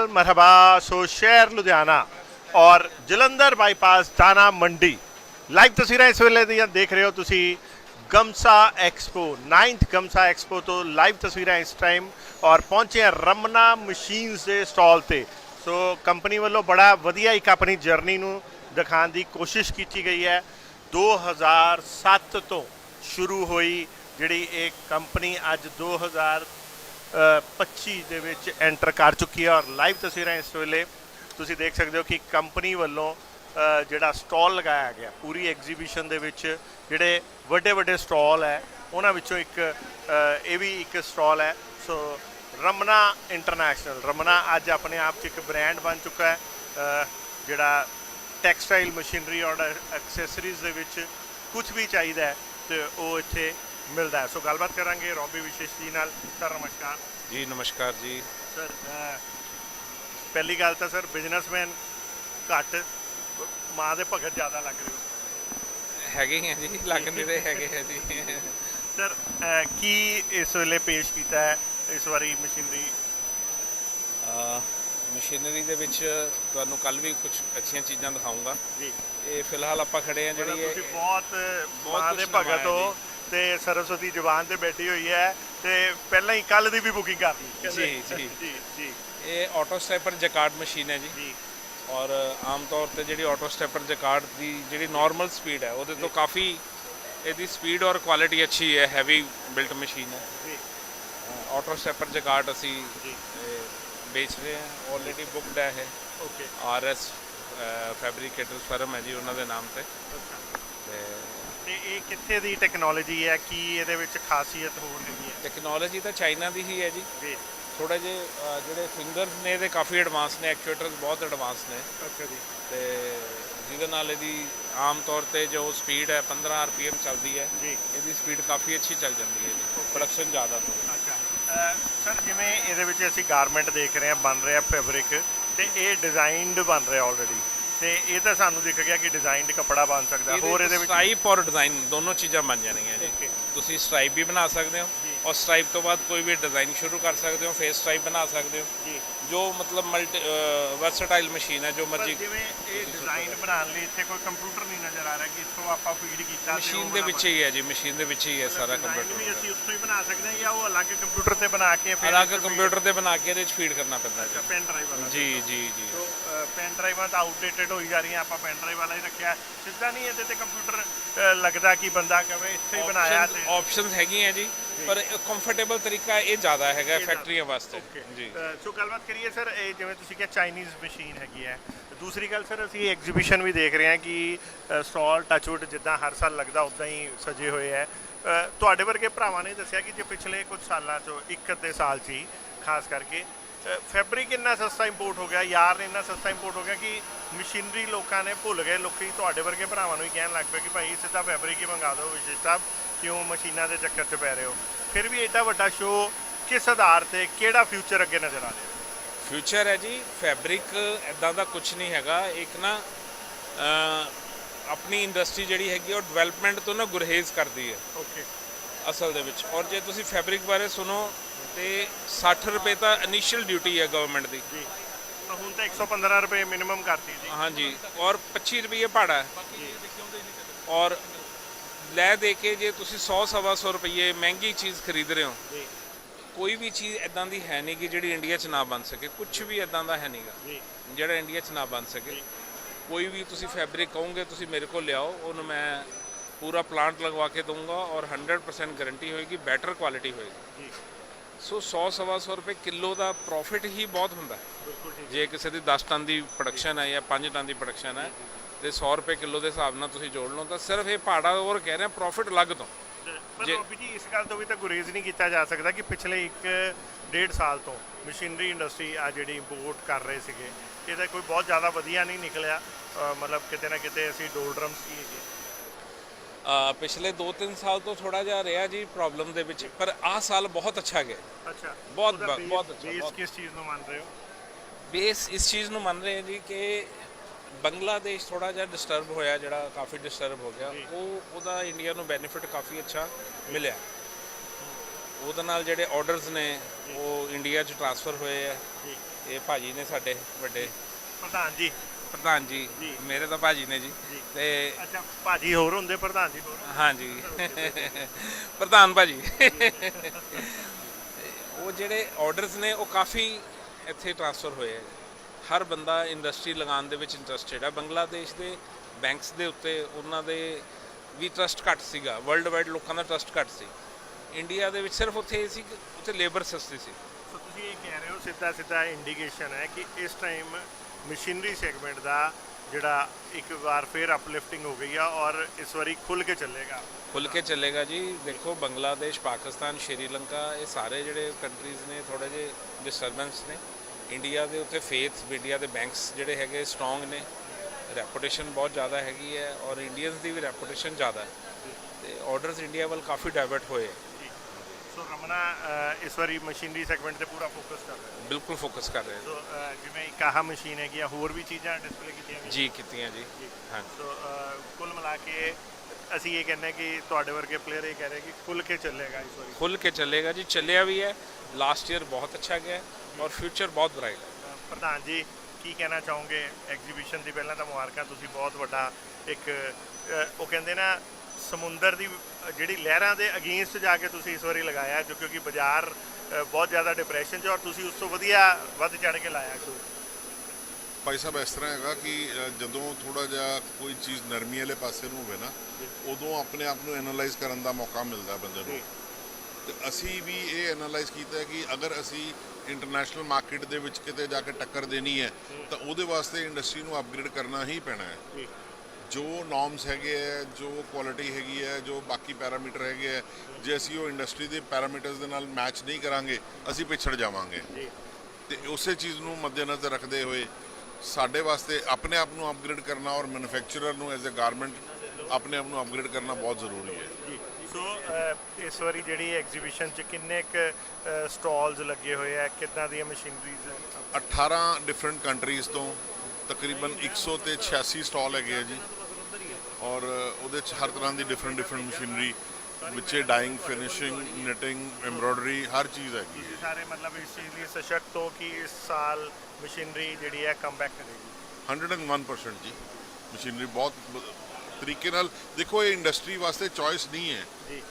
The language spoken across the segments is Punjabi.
ਅਕਾਲ ਮਰਹਬਾ ਸੋ ਸ਼ਹਿਰ ਲੁਧਿਆਣਾ ਔਰ ਜਲੰਧਰ ਬਾਈਪਾਸ ਦਾਣਾ ਮੰਡੀ ਲਾਈਵ ਤਸਵੀਰਾਂ ਇਸ ਵੇਲੇ ਦੀਆਂ ਦੇਖ ਰਹੇ ਹੋ ਤੁਸੀਂ GAMSA expo 9th GAMSA expo ਤੋਂ ਲਾਈਵ ਤਸਵੀਰਾਂ ਇਸ ਟਾਈਮ ਔਰ ਪਹੁੰਚੇ ਹਾਂ ਰਮਨਾ ਮਸ਼ੀਨਸ ਦੇ ਸਟਾਲ ਤੇ ਸੋ ਕੰਪਨੀ ਵੱਲੋਂ ਬੜਾ ਵਧੀਆ ਇੱਕ ਆਪਣੀ ਜਰਨੀ ਨੂੰ ਦਿਖਾਉਣ ਦੀ ਕੋਸ਼ਿਸ਼ ਕੀਤੀ ਗਈ ਹੈ 2007 ਤੋਂ ਸ਼ੁਰੂ ਹੋਈ ਜਿਹੜੀ ਇਹ ਕੰਪਨੀ ਅੱਜ 2000 ਅ, 25 ਦੇ ਵਿੱਚ ਐਂਟਰ ਕਰ ਚੁੱਕੀ ਹੈ ਔਰ ਲਾਈਵ ਤਸਵੀਰਾਂ ਇਸ ਵੇਲੇ ਤੁਸੀਂ ਦੇਖ ਸਕਦੇ ਹੋ ਕਿ ਕੰਪਨੀ ਵੱਲੋਂ ਜਿਹੜਾ ਸਟਾਲ ਲਗਾਇਆ ਗਿਆ, ਪੂਰੀ ਐਗਜ਼ੀਬਿਸ਼ਨ ਦੇ ਵਿੱਚ ਜਿਹੜੇ ਵੱਡੇ ਵੱਡੇ ਸਟਾਲ ਹੈ, ਉਹਨਾਂ ਵਿੱਚੋਂ ਇੱਕ ਇਹ ਵੀ ਇੱਕ ਸਟਾਲ ਹੈ। ਸੋ ਰਮਨਾ ਇੰਟਰਨੈਸ਼ਨਲ ਰਮਨਾ ਅੱਜ ਆਪਣੇ ਆਪ 'ਚ ਇੱਕ ਬ੍ਰਾਂਡ ਬਣ ਚੁੱਕਾ ਹੈ ਜਿਹੜਾ ਟੈਕਸਟਾਈਲ ਮਸ਼ੀਨਰੀ ਔਰ ਐਕਸੈਸਰੀਜ਼ ਦੇ ਵਿੱਚ ਕੁਝ ਵੀ ਚਾਹੀਦਾ ਹੈ ਤੇ ਉਹ ਇੱਥੇ ਮਿਲਦਾ ਹੈ। ਸੋ ਗੱਲਬਾਤ ਕਰਾਂਗੇ ਰੋਬੀ ਵਿਸ਼ੇਸ਼ ਜੀ ਨਾਲ। ਸਰ, ਨਮਸਕਾਰ। ਜੀ ਨਮਸਕਾਰ ਜੀ। ਸਰ ਅਹ, ਪਹਿਲੀ ਗੱਲ ਤਾਂ ਸਰ ਬਿਜ਼ਨਸਮੈਨ ਘੱਟ ਮਾਂ ਦੇ ਭਗਤ ਜ਼ਿਆਦਾ ਲੱਗ ਰਹੇ ਹੋ। ਹੈਗੇ ਹੀ ਆ ਜੀ ਲੱਗਦੇ ਤੇ ਹੈਗੇ ਆ ਜੀ। ਸਰ ਅਹ, ਕੀ ਇਸ ਵੇਲੇ ਪੇਸ਼ ਕੀਤਾ ਹੈ ਇਸ ਵਾਰੀ ਮਸ਼ੀਨਰੀ? ਮਸ਼ੀਨਰੀ ਦੇ ਵਿੱਚ ਤੁਹਾਨੂੰ ਕੱਲ ਵੀ ਕੁਝ ਅੱਛੀਆਂ ਚੀਜ਼ਾਂ ਦਿਖਾਉਂਗਾ ਜੀ। ਇਹ ਫਿਲਹਾਲ ਆਪਾਂ ਖੜੇ ਆ ਜਿਹੜੀ ਤੁਸੀਂ ਇਹ ਬਹੁਤ ਬਹੁਤ ਮਾਂ ਦੇ ਭਗਤ ਹੈ ਹੋ। ਤੇ ਸਰਸਵਤੀ ਜ਼ੁਬਾਨ ਤੇ ਬੈਠੀ ਹੋਈ ਹੈ ਤੇ ਪਹਿਲਾਂ ਹੀ ਕੱਲ ਦੀ ਵੀ ਬੁਕਿੰਗ ਕਰ ਲਈ। ਜੀ, ਜੀ। ਜੀ ਜੀ। ਇਹ ਆਟੋ ਸਟੈਪਰ ਜਕਾਰਡ ਮਸ਼ੀਨ ਹੈ ਜੀ। ਜੀ। ਔਰ ਆਮ ਤੌਰ ਤੇ ਜਿਹੜੀ ਆਟੋ ਸਟੈਪਰ ਜਕਾਰਡ ਦੀ ਜਿਹੜੀ ਨਾਰਮਲ ਸਪੀਡ ਹੈ ਉਹਦੇ ਤੋਂ ਕਾਫੀ ਇਹਦੀ ਸਪੀਡ ਔਰ ਕੁਆਲਿਟੀ ਅੱਛੀ ਹੈ ਹੈਵੀ ਬਿਲਟ ਮਸ਼ੀਨ ਹੈ। ਜੀ। ਆਟੋ ਸਟੈਪਰ ਜਕਾਰਡ ਅਸੀਂ ਜੀ। ਵੇਚ ਰਹੇ ਹਾਂ ਆਲਰੇਡੀ ਬੁੱਕਡ ਹੈ ਇਹ। ਓਕੇ ਆਰਐਸ ਫੈਬਰਿਕੇਟਰਸ ਫਰਮ ਹੈ ਜੀ ਉਹਨਾਂ ਦੇ ਨਾਮ ਤੇ। ਤੇ ਤੇ ਇਹ ਕਿੱਥੇ ਦੀ ਟੈਕਨੋਲੋਜੀ ਹੈ? ਕੀ ਇਹਦੇ ਵਿੱਚ ਖਾਸੀਅਤ ਹੋਰ ਹੈਗੀ ਹੈ? ਟੈਕਨੋਲੋਜੀ ਤਾਂ ਚਾਈਨਾ ਦੀ ਹੀ ਹੈ ਜੀ। ਜੀ। ਥੋੜੇ ਜੇ ਜਿਹੜੇ ਫਿੰਗਰਸ ਨੇ ਇਹਦੇ ਕਾਫੀ ਐਡਵਾਂਸ ਨੇ ਐਕਚੁਏਟਰਸ ਬਹੁਤ ਐਡਵਾਂਸ ਨੇ। ਅੱਛਾ ਜੀ। ਤੇ ਜਿਹਦੇ ਨਾਲ ਇਹਦੀ ਆਮ ਤੌਰ ਤੇ ਜੋ ਸਪੀਡ ਹੈ 15 ਆਰਪੀਐਮ ਚੱਲਦੀ ਹੈ ਜੀ। ਇਹਦੀ ਸਪੀਡ ਕਾਫੀ ਅੱਛੀ ਚੱਲ ਜਾਂਦੀ ਹੈ ਜੀ। ਪ੍ਰੋਡਕਸ਼ਨ ਜ਼ਿਆਦਾ ਤੋਂ ਅੱਛਾ। ਸਰ ਜਿਵੇਂ ਇਹਦੇ ਵਿੱਚ ਅਸੀਂ ਗਾਰਮੈਂਟ ਦੇਖ ਰਹੇ ਹਾਂ ਬਣ ਰਿਹਾ ਫੈਬਰਿਕ ਤੇ ਇਹ ਡਿਜ਼ਾਈਨਡ ਬਣ ਰਿਹਾ ਆਲਰੇਡੀ ਤੇ ਇਹ ਤਾਂ ਸਾਨੂੰ ਦਿਖ ਗਿਆ ਕਿ ਡਿਜ਼ਾਈਨਡ ਕੱਪੜਾ ਬਣ ਸਕਦਾ ਹੋਰ ਇਹਦੇ ਵਿੱਚ ਸਟ੍ਰਾਈਪ ਔਰ ਡਿਜ਼ਾਈਨ ਦੋਨੋਂ ਚੀਜ਼ਾਂ ਬਣ ਜਾਣਗੀਆਂ ਜੀ. ਤੁਸੀਂ ਸਟ੍ਰਾਈਪ ਵੀ ਬਣਾ ਸਕਦੇ ਹੋ। ਔਰ ਸਟ੍ਰਾਈਪ ਤੋਂ ਬਾਅਦ ਕੋਈ ਵੀ ਡਿਜ਼ਾਈਨ ਸ਼ੁਰੂ ਕਰ ਸਕਦੇ ਹੋ ਫੇਸ ਸਟ੍ਰਾਈਪ ਬਣਾ ਸਕਦੇ ਹੋ। ਜੀ। ਜੋ ਮਤਲਬ ਮਲਟੀ ਵਰਸਟਾਈਲ ਮਸ਼ੀਨ ਹੈ ਜੋ ਮਰਜ਼ੀ ਜਿਵੇਂ ਇਹ ਡਿਜ਼ਾਈਨ ਬਣਾਉਣ ਲਈ ਇੱਥੇ ਕੋਈ ਕੰਪਿਊਟਰ ਨਹੀਂ ਨਜ਼ਰ ਆ ਰਿਹਾ ਕਿ ਇੱਥੋਂ ਆਪਾਂ ਫੀਡ ਕੀਤਾ ਮਸ਼ੀਨ ਦੇ ਵਿੱਚ ਹੀ ਹੈ ਜੀ ਮਸ਼ੀਨ ਦੇ ਵਿੱਚ ਹੀ ਹੈ ਸਾਰਾ design ਵੀ ਕੰਪਿਊਟਰ ਅਸੀਂ ਉੱਥੋਂ ਹੀ ਬਣਾ ਸਕਦੇ ਹਾਂ ਜਾਂ ਉਹ ਅਲੱਗ ਕੰਪਿਊਟਰ ਤੇ ਬਣਾ ਕੇ ਫਿਰ ਅਲੱਗ ਕੰਪਿਊਟਰ ਤੇ ਬਣਾ ਕੇ ਇਹਦੇ ਵਿੱਚ ਫੀਡ ਕਰਨਾ ਪੈਂਦਾ ਜੀ। ਪੈਨ ਡਰਾਈਵ ਜੀ ਜੀ ਜੀ। ਪੈਨ ਡਰਾਈਵਾਂ ਤਾਂ ਆਊਟਡੇਟਡ ਹੋਈ ਜਾ ਰਹੀਆਂ ਆਪਾਂ ਪੈਨ ਡਰਾਈਵ ਵਾਲਾ ਹੀ ਰੱਖਿਆ। ਸਿੱਧਾ ਨਹੀਂ ਇਹਦੇ ਤੇ ਕੰਪਿਊਟਰ ਲੱਗਦਾ ਕਿ ਬੰਦਾ ਕਹੇ ਇੱਥੇ ਹੀ ਬਣਾਇਆ ਤੇ ਆਪਸ਼ਨਸ ਹੈਗੀਆਂ ਜੀ ਪਰ ਕੰਫਰਟੇਬਲ ਤਰੀਕਾ ਇਹ ਜ਼ਿਆਦਾ ਹੈਗਾ। ਫੈਕਟਰੀਆਂ ਵਾਸਤੇ। ਜੀ। ਸੋ ਗੱਲਬਾਤ ਕਰੀਏ ਸਰ ਇਹ ਜਿਵੇਂ ਤੁਸੀਂ ਕਿਹਾ ਚਾਈਨੀਜ਼ ਮਸ਼ੀਨ ਹੈਗੀ ਹੈ। ਦੂਸਰੀ ਗੱਲ ਸਰ ਅਸੀਂ ਐਗਜ਼ੀਬਿਸ਼ਨ ਵੀ ਦੇਖ ਰਹੇ ਹਾਂ ਕਿ ਸਟਾਲ ਟੱਚਵੁੱਡ ਜਿੱਦਾਂ ਹਰ ਸਾਲ ਲੱਗਦਾ ਉਦਾਂ ਹੀ ਸਜੇ ਹੋਏ ਹੈ। ਤੁਹਾਡੇ ਵਰਗੇ ਭਰਾਵਾਂ ਨੇ ਦੱਸਿਆ ਕਿ ਜੇ ਪਿਛਲੇ ਕੁਝ ਸਾਲਾਂ ਚੋਂ ਇੱਕ ਅੱਧੇ ਸਾਲ 'ਚ ਹੀ ਖਾਸ ਕਰਕੇ ਫੈਬਰਿਕ ਇੰਨਾ ਸਸਤਾ ਇੰਪੋਰਟ ਹੋ ਗਿਆ? ਯਾਰ ਇੰਨਾ ਸਸਤਾ ਇੰਪੋਰਟ ਹੋ ਗਿਆ ਕਿ ਮਸ਼ੀਨਰੀ ਲੋਕਾਂ ਨੇ ਭੁੱਲ ਗਏ। ਲੋਕੀ ਤੁਹਾਡੇ ਵਰਗੇ ਭਰਾਵਾਂ ਨੂੰ ਹੀ ਕਹਿਣ ਲੱਗ ਪਏ ਕਿ ਭਾਈ ਸਿੱਧਾ ਫੈਬਰਿਕ ਹੀ ਮੰਗਾ ਦਿਓ ਵਿਸ਼ੇਸ਼ਤਾ ਕਿਉਂ ਮਸ਼ੀਨਾਂ ਦੇ ਚੱਕਰ 'ਚ ਪੈ ਰਹੇ ਹੋ? ਫਿਰ ਵੀ ਐਡਾ ਵੱਡਾ ਸ਼ੋਅ ਕਿਸ ਆਧਾਰ ਤੇ ਕਿਹੜਾ ਫਿਊਚਰ ਅੱਗੇ ਨਜ਼ਰ ਆ ਰਿਹਾ? ਫਿਊਚਰ ਹੈ ਜੀ ਫੈਬਰਿਕ ਐਦਾਂ ਦਾ ਕੁਝ ਨਹੀਂ ਹੈਗਾ। ਇੱਕ ਨਾ ਆਪਣੀ ਇੰਡਸਟਰੀ ਜਿਹੜੀ ਹੈਗੀ ਉਹ ਡਿਵੈਲਪਮੈਂਟ ਤੋਂ ਨਾ ਗੁਰਹੇਜ਼ ਕਰਦੀ ਹੈ। ਓਕੇ ਅਸਲ ਦੇ ਵਿੱਚ। ਔਰ ਜੇ ਤੁਸੀਂ ਫੈਬਰਿਕ ਬਾਰੇ ਸੁਣੋ ਤੇ 60 ਰੁਪਏ ਤਾਂ ਇਨੀਸ਼ੀਅਲ ਡਿਊਟੀ ਹੈ ਗਵਰਨਮੈਂਟ ਦੀ। ਜੀ। ਤਾਂ ਹੁਣ ਤਾਂ 115 ਰੁਪਏ ਮਿਨੀਮਮ ਕਰਤੀ ਜੀ। ਹਾਂਜੀ ਔਰ 25 ਰੁਪਏ ਭਾੜਾ ਹੈ। ਔਰ ਲੈ ਦੇ ਕੇ ਜੇ ਤੁਸੀਂ 100 ਸਵਾ ਸੌ ਰੁਪਏ ਮਹਿੰਗੀ ਚੀਜ਼ ਖਰੀਦ ਰਹੇ ਹੋ ਜੀ। ਕੋਈ ਵੀ ਚੀਜ਼ ਐਦਾਂ ਦੀ ਹੈ ਨਹੀਂ ਕਿ ਜਿਹੜੀ ਇੰਡੀਆ 'ਚ ਨਾ ਬਣ ਸਕੇ। ਕੁਝ ਵੀ ਐਦਾਂ ਦਾ ਹੈ ਨਹੀਂਗਾ ਜੀ। ਜਿਹੜਾ ਇੰਡੀਆ 'ਚ ਨਾ ਬਣ ਸਕੇ। ਕੋਈ ਵੀ ਤੁਸੀਂ ਫੈਬਰਿਕ ਕਹੋਗੇ ਤੁਸੀਂ ਮੇਰੇ ਕੋਲ ਲਿਆਓ ਉਹਨੂੰ ਮੈਂ ਪੂਰਾ ਪਲਾਂਟ ਲਗਵਾ ਕੇ ਦਊਂਗਾ ਔਰ 100% ਗਾਰੰਟੀ ਹੋਏਗੀ ਬੈਟਰ ਕੁਆਲਿਟੀ ਹੋਏਗੀ। ਜੀ। ਸੋ 100 ਸਵਾ ਸੌ ਰੁਪਏ ਕਿਲੋ ਦਾ ਪ੍ਰੋਫਿਟ ਹੀ ਬਹੁਤ ਹੁੰਦਾ। ਹੈ। ਜੇ ਕਿਸੇ ਦੀ 10 ਟਨ ਦੀ ਪ੍ਰੋਡਕਸ਼ਨ ਹੈ ਜਾਂ 5 ਟਨ ਦੀ ਪ੍ਰੋਡਕਸ਼ਨ ਹੈ ਤੇ 100 ਰੁਪਏ ਕਿਲੋ ਦੇ ਹਿਸਾਬ ਨਾਲ ਤੁਸੀਂ ਜੋੜ ਲਓ ਤਾਂ ਸਿਰਫ ਇਹ ਭਾੜਾ ਹੋਰ ਕਹਿ ਰਹੇ ਪ੍ਰੋਫਿਟ ਅਲੱਗ ਤੋਂ। ਪਰ ਜੇ- ਰੋਬੀ ਜੀ ਇਸ ਗੱਲ ਤੋਂ ਵੀ ਤਾਂ ਗੁਰੇਜ਼ ਨਹੀਂ ਕੀਤਾ ਜਾ ਸਕਦਾ ਕਿ ਪਿਛਲੇ 1 ਡੇਢ ਸਾਲ ਤੋਂ ਮਸ਼ੀਨਰੀ ਇੰਡਸਟਰੀ ਆ ਜਿਹੜੀ ਇੰਪੋਰਟ ਕਰ ਰਹੇ ਸੀਗੇ ਇਹਦਾ ਕੋਈ ਬਹੁਤ ਜ਼ਿਆਦਾ ਵਧੀਆ ਨਹੀਂ ਨਿਕਲਿਆ। ਮਤਲਬ ਕਿਤੇ ਨਾ ਕਿਤੇ ਅਸੀਂ ਡੋਲਡਰਮਸ ਹੀ ਹੈਗੇ। ਪਿਛਲੇ 2-3 ਸਾਲ ਤੋਂ ਥੋੜਾ ਜਿਹਾ ਰਿਹਾ ਜੀ ਪ੍ਰੋਬਲਮ ਦੇ ਵਿੱਚ ਪਰ ਆਹ ਸਾਲ ਬਹੁਤ ਅੱਛਾ ਗਿਆ। ਅੱਛਾ। ਬਹੁਤ- ਬਹੁਤ- ਅੱਛਾ, ਬਹੁਤ। ਕਿਸ ਚੀਜ਼ ਨੂੰ ਮੰਨ ਰਹੇ ਹੋ? ਬੇਸ ਇਸ ਚੀਜ਼ ਨੂੰ ਮੰਨ ਰਹੇ ਹਾਂ ਜੀ ਕਿ ਬੰਗਲਾਦੇਸ਼ ਥੋੜਾ ਜਿਹਾ ਡਿਸਟਰਬ ਹੋਇਆ ਜਿਹੜਾ ਕਾਫੀ ਡਿਸਟਰਬ ਹੋ ਗਿਆ। ਉਹ ਉਹਦਾ ਇੰਡੀਆ ਨੂੰ ਬੈਨੀਫਿਟ ਕਾਫੀ ਅੱਛਾ ਮਿਲਿਆ। ਉਹਦੇ ਨਾਲ ਜਿਹੜੇ ਆਰਡਰਸ ਨੇ ਉਹ ਇੰਡੀਆ 'ਚ ਟ੍ਰਾਂਸਫਰ ਹੋਏ ਆ। ਇਹ ਭਾਜੀ ਨੇ ਸਾਡੇ ਵੱਡੇ ਪ੍ਰਧਾਨ ਜੀ। ਪ੍ਰਧਾਨ ਜੀ ਜੀ। ਮੇਰੇ ਤਾਂ ਭਾਜੀ ਨੇ ਜੀ। ਜੀ। ਤੇ ਅੱਛਾ ਭਾਜੀ ਹੋਰ ਹੁੰਦੇ ਪ੍ਰਧਾਨ ਜੀ ਹੋਰ ਹਾਂਜੀ। ਪ੍ਰਧਾਨ ਭਾਜੀ। ਉਹ ਜਿਹੜੇ ਆਰਡਰਸ ਨੇ ਉਹ ਕਾਫੀ ਇੱਥੇ ਟ੍ਰਾਂਸਫਰ ਹੋਏ ਹੈ ਹਰ ਬੰਦਾ ਇੰਡਸਟਰੀ ਲਗਾਉਣ ਦੇ ਵਿੱਚ ਇੰਟਰਸਟਿਡ ਹੈ ਬੰਗਲਾਦੇਸ਼ ਦੇ ਬੈਂਕਸ ਦੇ ਉੱਤੇ ਉਹਨਾਂ ਦੇ ਵੀ ਟਰਸਟ ਘੱਟ ਸੀਗਾ। ਵਰਲਡ ਵਾਈਡ ਲੋਕਾਂ ਦਾ ਟਰਸਟ ਘੱਟ ਸੀ। ਇੰਡੀਆ ਦੇ ਵਿੱਚ ਸਿਰਫ ਉੱਥੇ ਇਹ ਸੀ ਕਿ ਉੱਥੇ ਲੇਬਰ ਸਸਤੀ ਸੀ। ਸੋ ਤੁਸੀਂ ਇਹ ਕਹਿ ਰਹੇ ਹੋ ਸਿੱਧਾ ਸਿੱਧਾ ਇੰਡੀਕੇਸ਼ਨ ਹੈ ਕਿ ਇਸ ਟਾਈਮ ਮਸ਼ੀਨਰੀ ਸੈਗਮੈਂਟ ਦਾ ਜਿਹੜਾ ਇੱਕ ਵਾਰ ਫੇਰ ਅਪਲਿਫਟਿੰਗ ਹੋ ਗਈ ਆ ਔਰ ਇਸ ਵਾਰੀ ਖੁੱਲ ਕੇ ਚੱਲੇਗਾ। ਖੁੱਲ ਕੇ ਚੱਲੇਗਾ ਜੀ। ਦੇਖੋ, ਬੰਗਲਾਦੇਸ਼, ਪਾਕਿਸਤਾਨ, ਸ਼੍ਰੀਲੰਕਾ, ਇਹ ਸਾਰੇ ਜਿਹੜੇ ਕੰਟਰੀਜ਼ ਨੇ ਥੋੜੇ ਜਿਹੇ ਡਿਸਟਰਬੈਂਸ ਨੇ। ਇੰਡੀਆ ਦੇ ਉੱਤੇ ਫੇਥ ਇੰਡੀਆ ਦੇ ਬੈਂਕਸ ਜਿਹੜੇ ਹੈਗੇ ਸਟਰੋਂਗ ਨੇ। ਰੈਪੂਟੇਸ਼ਨ ਬਹੁਤ ਜ਼ਿਆਦਾ ਹੈਗੀ ਹੈ ਔਰ ਇੰਡੀਅਨਸ ਦੀ ਵੀ ਰੈਪੂਟੇਸ਼ਨ ਜ਼ਿਆਦਾ ਹੈ। ਤੇ ਆਰਡਰਸ ਇੰਡੀਆ ਵੱਲ ਕਾਫੀ ਡਾਇਵਰਟ ਹੋਏ ਸੋ ਰਮਨਾ ਅ, ਇਸ ਵਾਰੀ ਮਸ਼ੀਨਰੀ ਸੈਗਮੈਂਟ ਤੇ ਪੂਰਾ ਫੋਕਸ ਕਰ ਰਿਹਾ ਹੈ? ਬਿਲਕੁਲ ਫੋਕਸ ਕਰ ਰਹੇ ਸੋ ਅ, ਜਿਵੇਂ ਇੱਕ ਆਹ ਮਸ਼ੀਨ ਹੈਗੀ ਆ ਹੋਰ ਵੀ ਚੀਜ਼ਾਂ ਡਿਸਪਲੇ ਕੀਤੀਆਂ ਗਈਆਂ ਜੀ ਕੀਤੀਆਂ ਜੀ। ਹਾਂ। ਸੋ ਅ, ਕੁੱਲ ਮਿਲਾ ਕੇ ਅਸੀਂ ਇਹ ਕਹਿੰਦੇ ਹਾਂ ਕਿ ਤੁਹਾਡੇ ਵਰਗੇ ਪਲੇਅਰ ਇਹ ਕਹਿ ਰਹੇ ਕਿ ਖੁੱਲ ਕੇ ਚੱਲੇਗਾ ਇਸ ਵਾਰੀ। ਖੁੱਲ ਕੇ ਚੱਲੇਗਾ ਜੀ ਚੱਲਿਆ ਵੀ ਹੈ। ਲਾਸਟ ਈਅਰ ਬਹੁਤ ਅੱਛਾ ਗਿਆ ਹੈ ਔਰ ਫਿਊਚਰ ਬਹੁਤ ਬ੍ਰਾਈਟ ਹੈ। ਅ, ਪ੍ਰਧਾਨ ਜੀ ਕੀ ਕਹਿਣਾ ਚਾਹੋਗੇ? ਐਗਜ਼ੀਬਿਸ਼ਨ ਦੀ ਪਹਿਲਾਂ ਤਾਂ ਮੁਬਾਰਕਾਂ ਤੁਸੀਂ ਬਹੁਤ ਵੱਡਾ ਇੱਕ ਅ, ਉਹ ਕਹਿੰਦੇ ਨਾ ਸਮੁੰਦਰ ਦੀ ਜਿਹੜੀ ਲਹਿਰਾਂ ਦੇ ਅਗੇਂਸਟ ਜਾ ਕੇ ਤੁਸੀਂ ਇਸ ਵਾਰੀ ਲਗਾਇਆ ਜੋ ਕਿਉਂਕਿ ਬਾਜ਼ਾਰ ਬਹੁਤ ਜ਼ਿਆਦਾ ਡਿਪਰੈਸ਼ਨ 'ਚ ਔਰ ਤੁਸੀਂ ਉਸ ਤੋਂ ਵਧੀਆ ਵੱਧ ਚੜ ਕੇ ਲਾਇਆ ਸ਼ੋ ਭਾਈ ਸਾਹਿਬ ਇਸ ਤਰ੍ਹਾਂ ਹੈਗਾ ਕਿ ਜਦੋਂ ਥੋੜਾ ਜਿਹਾ ਕੋਈ ਚੀਜ਼ ਨਰਮੀ ਵਾਲੇ ਪਾਸੇ ਨੂੰ ਹੋਵੇ ਨਾ ਉਦੋਂ ਆਪਣੇ ਆਪ ਨੂੰ ਐਨਾਲਾਈਜ਼ ਕਰਨ ਦਾ ਮੌਕਾ ਮਿਲਦਾ ਬੰਦੇ ਨੂੰ। ਤੇ ਅਸੀਂ ਵੀ ਇਹ ਐਨਾਲਾਈਜ਼ ਕੀਤਾ ਕਿ ਅਗਰ ਅਸੀਂ ਇੰਟਰਨੈਸ਼ਨਲ ਮਾਰਕੀਟ ਦੇ ਵਿੱਚ ਕਿਤੇ ਜਾ ਕੇ ਟੱਕਰ ਦੇਣੀ ਹੈ ਤਾਂ ਉਹਦੇ ਵਾਸਤੇ ਇੰਡਸਟਰੀ ਨੂੰ ਅਪਗ੍ਰੇਡ ਕਰਨਾ ਹੀ ਪੈਣਾ ਹੈ। ਜੀ ਨਾਰਮਸ ਹੈਗੇ ਹੈ ਜੋ ਕੁਆਲਿਟੀ ਹੈਗੀ ਹੈ ਜੋ ਬਾਕੀ ਪੈਰਾਮੀਟਰ ਹੈਗੇ ਹੈ ਜੇ ਅਸੀਂ ਉਹ ਇੰਡਸਟਰੀ ਦੇ ਪੈਰਾਮੀਟਰਸ ਦੇ ਨਾਲ ਮੈਚ ਨਹੀਂ ਕਰਾਂਗੇ ਅਸੀਂ ਪਿਛੜ ਜਾਵਾਂਗੇ। ਤੇ ਉਸੇ ਚੀਜ਼ ਨੂੰ ਮੱਦੇਨਜ਼ਰ ਰੱਖਦੇ ਹੋਏ ਸਾਡੇ ਵਾਸਤੇ ਆਪਣੇ ਆਪ ਨੂੰ ਅਪਗ੍ਰੇਡ ਕਰਨਾ ਔਰ ਮੈਨੂਫੈਕਚਰਰ ਨੂੰ ਐਜ਼ ਅ ਗਾਰਮੈਂਟ ਆਪਣੇ ਆਪ ਨੂੰ ਅਪਗ੍ਰੇਡ ਕਰਨਾ ਬਹੁਤ ਜ਼ਰੂਰੀ ਹੈ। ਸੋ ਇਸ ਵਾਰੀ ਜਿਹੜੀ ਐਗਜ਼ੀਬਿਸ਼ਨ 'ਚ ਕਿੰਨੇ ਕ ਸਟਾਲਸ ਲੱਗੇ ਹੋਏ ਆ? ਕਿੱਦਾਂ ਦੀਆਂ ਮਸ਼ੀਨਰੀਜ਼ 18 ਡਿਫਰੈਂਟ ਕੰਟਰੀਜ਼ ਤੋਂ ਤਕਰੀਬਨ 100 ਤੇ 86 ਸਟਾਲ ਹੈਗੇ ਆ ਜੀ। ਔਰ ਉਹਦੇ ਚ ਹਰ ਤਰ੍ਹਾਂ ਦੀ ਡਿਫਰੈਂਟ ਡਿਫਰੈਂਟ ਮਸ਼ੀਨਰੀ ਵਿੱਚੇ ਡਾਈਂਗ ਫਿਨਿਸ਼ਿੰਗ ਨਿਟਿੰਗ ਐਮਬ੍ਰੋਇਡਰੀ ਹਰ ਚੀਜ਼ ਹੈਗੀ ਹੈ। ਸਾਰੇ ਮਤਲਬ ਇਸ ਚੀਜ਼ ਲਈ ਸਸ਼ਕਤ ਹੋ ਕਿ ਇਸ ਸਾਲ ਮਸ਼ੀਨਰੀ ਜਿਹੜੀ ਹੈ ਕਮਬੈਕ ਕਰੇਗੀ? 101% ਜੀ। ਮਸ਼ੀਨਰੀ ਬਹੁਤ ਤਰੀਕੇ ਨਾਲ ਦੇਖੋ ਇਹ ਇੰਡਸਟਰੀ ਵਾਸਤੇ ਚੋਇਸ ਨਹੀਂ ਹੈ। ਜੀ।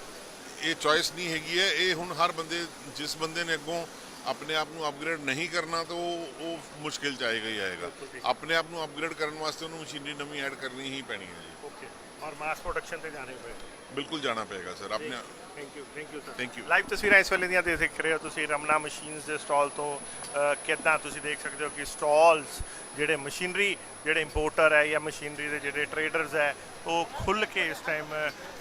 ਇਹ ਚੋਇਸ ਨਹੀਂ ਹੈਗੀ ਹੈ। ਇਹ ਹੁਣ ਹਰ ਬੰਦੇ ਜਿਸ ਬੰਦੇ ਨੇ ਅੱਗੋਂ ਆਪਣੇ ਆਪ ਨੂੰ ਅਪਗ੍ਰੇਡ ਨਹੀਂ ਕਰਨਾ ਤਾਂ ਉਹ ਉਹ ਮੁਸ਼ਕਿਲ ਚ ਆਏਗਾ ਹੀ ਆਏਗਾ। ਆਪਣੇ ਆਪ ਨੂੰ ਅਪਗ੍ਰੇਡ ਕਰਨ ਵਾਸਤੇ ਉਹਨੂੰ ਮਸ਼ੀਨਰੀ ਨਵੀਂ ਐਡ ਕਰਨੀ ਹੀ ਪੈਣੀ ਹੈ ਜੀ। ਓਕੇ ਔਰ ਮਾਸ ਪ੍ਰੋਡਕਸ਼ਨ ਤੇ ਜਾਣੇ ਪਏ। ਬਿਲਕੁਲ ਜਾਣਾ ਪਏਗਾ ਸਰ ਆਪਣੇ thank you thank you sir Thank you. Live ਤਸਵੀਰਾਂ ਇਸ ਵੇਲੇ ਦੀਆਂ ਦੇਖ ਰਹੇ ਹੋ ਤੁਸੀਂ ਰਮਨਾ ਮਸ਼ੀਨਸ ਦੇ ਸਟਾਲ ਤੋਂ ਕਿੱਦਾਂ ਤੁਸੀਂ ਦੇਖ ਸਕਦੇ ਹੋ ਕਿ ਸਟਾਲਸ ਜਿਹੜੇ ਮਸ਼ੀਨਰੀ ਜਿਹੜੇ ਇੰਪੋਰਟਰ ਹੈ ਜਾਂ ਮਸ਼ੀਨਰੀ ਦੇ ਜਿਹੜੇ ਟਰੇਡਰਸ ਹੈ ਉਹ ਖੁੱਲ ਕੇ ਇਸ ਟਾਈਮ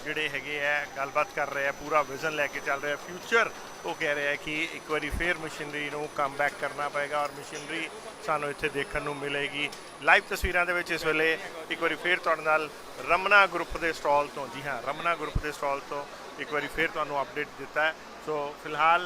ਜਿਹੜੇ ਹੈਗੇ ਆ ਗੱਲਬਾਤ ਕਰ ਰਹੇ ਆ ਪੂਰਾ ਵਿਜ਼ਨ ਲੈ ਕੇ ਚੱਲ ਰਿਹਾ ਫਿਊਚਰ ਉਹ ਕਹਿ ਰਿਹਾ ਕਿ ਇੱਕ ਵਾਰੀ ਫੇਰ ਮਸ਼ੀਨਰੀ ਨੂੰ ਕਮਬੈਕ ਕਰਨਾ ਪਏਗਾ ਔਰ ਮਸ਼ੀਨਰੀ ਸਾਨੂੰ ਇੱਥੇ ਦੇਖਣ ਨੂੰ ਮਿਲੇਗੀ। ਲਾਈਵ ਤਸਵੀਰਾਂ ਦੇ ਵਿੱਚ ਇਸ ਵੇਲੇ ਇੱਕ ਵਾਰੀ ਫੇਰ ਤੁਹਾਡੇ ਨਾਲ ਰਮਨਾ ਗਰੁੱਪ ਦੇ ਸਟਾਲ ਤੋਂ ਜੀ ਹਾਂ ਰਮਨਾ ਗਰੁੱਪ ਦੇ ਸਟਾਲ ਤੋਂ ਇੱਕ ਵਾਰੀ ਫੇਰ ਤੁਹਾਨੂੰ ਅਪਡੇਟ ਦਿੱਤਾ ਹੈ। ਸੋ ਫਿਲਹਾਲ